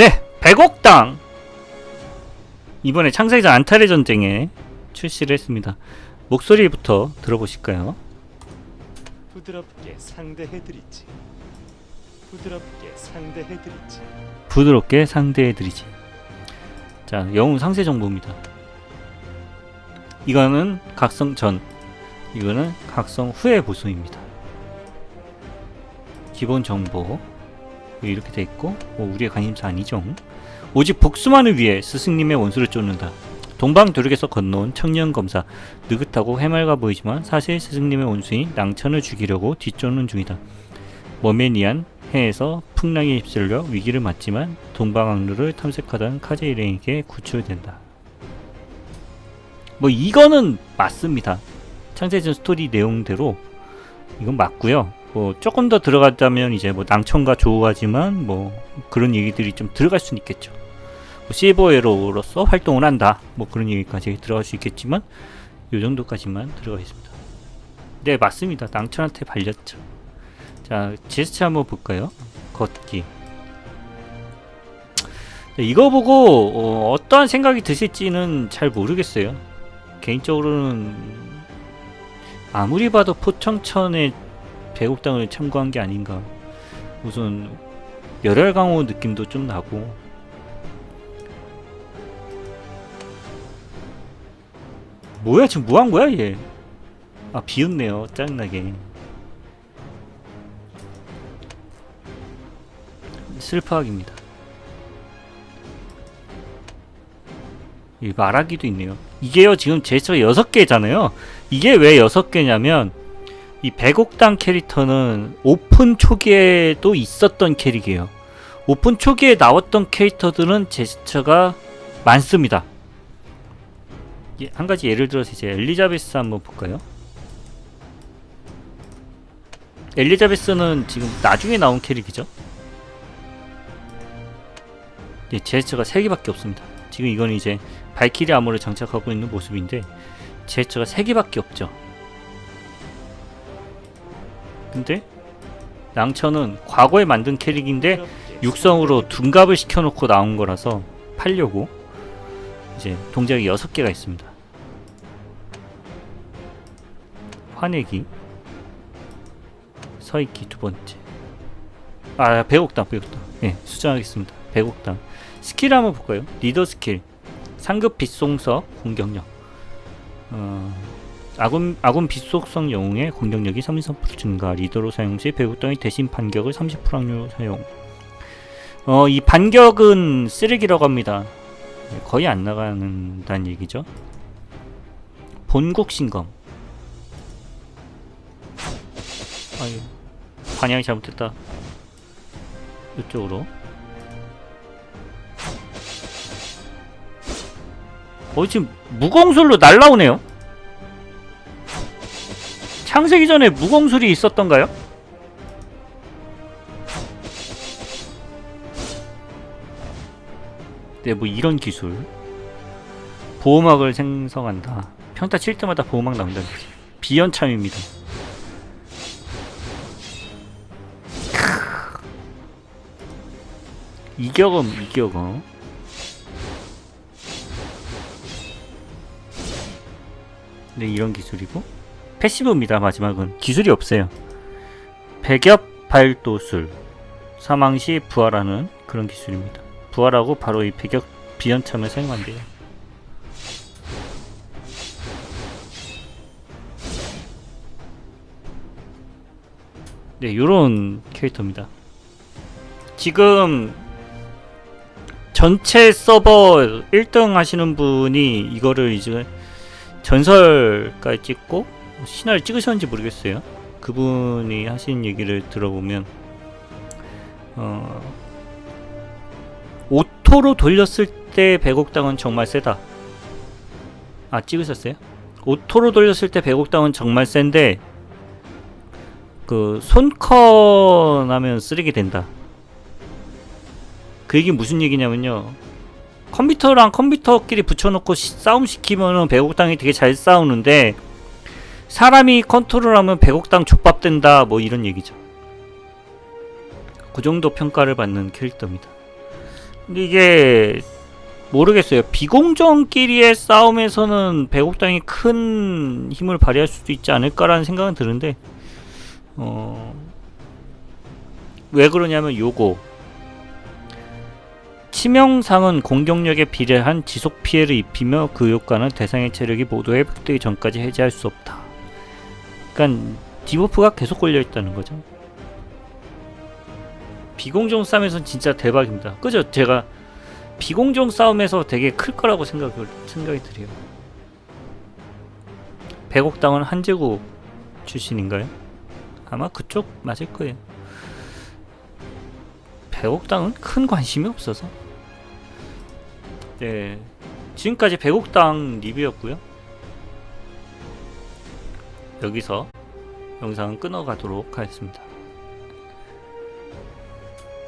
네, 백옥당 이번에 창세기전 안탈의 전쟁에 출시를 했습니다. 목소리부터 들어보실까요? 부드럽게 상대해드리지. 부드럽게 상대해드리지. 부드럽게 상대해드리지. 자, 영웅 상세 정보입니다. 이거는 각성 전, 이거는 각성 후의 보수입니다. 기본 정보 이렇게 돼 있고 뭐 우리의 관심사 아니죠. 오직 복수만을 위해 스승님의 원수를 쫓는다. 동방도륙에서 건너온 청년 검사 느긋하고 해맑아 보이지만 사실 스승님의 원수인 낭천을 죽이려고 뒤쫓는 중이다. 머메니안 해에서 풍랑에 휩쓸려 위기를 맞지만 동방항로를 탐색하던 카제 일행에게 구출된다. 뭐 이거는 맞습니다. 창세전 스토리 내용대로 이건 맞고요. 뭐 조금 더 들어가자면 이제 뭐 낭천과 조우하지만 뭐 그런 얘기들이 좀 들어갈 수는 있겠죠. 뭐 실버에로로서 활동을 한다. 뭐 그런 얘기까지 들어갈 수 있겠지만 요 정도까지만 들어가 있습니다. 네 맞습니다. 낭천한테 발렸죠. 자 제스처 한번 볼까요? 걷기. 네, 이거 보고 어, 어떠한 생각이 드실지는 잘 모르겠어요. 개인적으로는 아무리 봐도 포청천의 배곡당을 참고한 게 아닌가. 무슨 열혈 강호 느낌도 좀 나고. 뭐야 지금 뭐 한 거야 얘? 아 비웃네요 짜증나게. 슬퍼하기입니다. 이 말하기도 있네요. 이게요 지금 제스처 6개잖아요. 이게 왜 6개냐면 이 백옥당 캐릭터는 오픈 초기에도 있었던 캐릭이에요. 오픈 초기에 나왔던 캐릭터들은 제스처가 많습니다. 예, 한 가지 예를 들어서 이제 엘리자베스 한번 볼까요? 엘리자베스는 지금 나중에 나온 캐릭이죠. 예, 제스처가 3개밖에 없습니다. 지금 이건 이제 발키리 아머를 장착하고 있는 모습인데 제스처가 3개밖에 없죠. 근데 낭천은 과거에 만든 캐릭인데 육성으로 둔갑을 시켜놓고 나온 거라서 팔려고 이제 동작이 6개가 있습니다. 화내기 서있기 두 번째. 아 배옥당 배옥당. 예 수정하겠습니다. 배옥당. 스킬 한번 볼까요? 리더 스킬. 상급 빛송석 공격력. 어, 아군 아군 빛속성 영웅의 공격력이 33% 증가 리더로 사용 시 배옥당이 대신 반격을 30% 확률로 사용 어, 이 반격은 쓰레기라고 합니다. 네, 거의 안 나가는다는 얘기죠. 본국 신검. 아유, 반향이 잘못했다. 이쪽으로. 어, 지금 무공술로 날라오네요. 창세기 전에 무공술이 있었던가요? 네, 뭐 이런 기술. 보호막을 생성한다. 평타 칠 때마다 보호막 나온다. 비연참입니다. 이격음, 이격음. 네, 이런 기술이고. 패시브입니다, 마지막은. 기술이 없어요. 백엽 발도술. 사망 시 부활하는 그런 기술입니다. 부활하고 바로 이 배격 비연참을 사용한대요. 네, 요런 캐릭터입니다. 지금 전체 서버 1등 하시는 분이 이거를 이제 전설까지 찍고 신화를 찍으셨는지 모르겠어요. 그분이 하신 얘기를 들어보면 어, 오토로 돌렸을 때 백옥당은 정말 세다. 아 찍으셨어요? 오토로 돌렸을 때 백옥당은 정말 센데 그 손컨 하면 쓰레기 된다. 그 얘기 무슨 얘기냐면요. 컴퓨터랑 컴퓨터끼리 붙여놓고 시- 싸움 시키면은 백옥당이 되게 잘 싸우는데 사람이 컨트롤하면 백옥당 족밥 된다 뭐 이런 얘기죠. 그 정도 평가를 받는 캐릭터입니다. 근데 이게 모르겠어요. 비공정끼리의 싸움에서는 백옥당이 큰 힘을 발휘할 수도 있지 않을까라는 생각은 드는데 어... 왜 그러냐면 요거 치명상은 공격력에 비례한 지속 피해를 입히며 그 효과는 대상의 체력이 모두 회복되기 전까지 해제할 수 없다. 그러니까 디버프가 계속 걸려 있다는 거죠. 비공정 싸움에선 진짜 대박입니다. 그죠? 제가 비공정 싸움에서 되게 클 거라고 생각을 생각이 들어요. 백옥당은 한제구 출신인가요? 아마 그쪽 맞을 거예요. 백옥당은 큰 관심이 없어서. 네, 지금까지 백옥당 리뷰였고요. 여기서 영상은 끊어가도록 하겠습니다.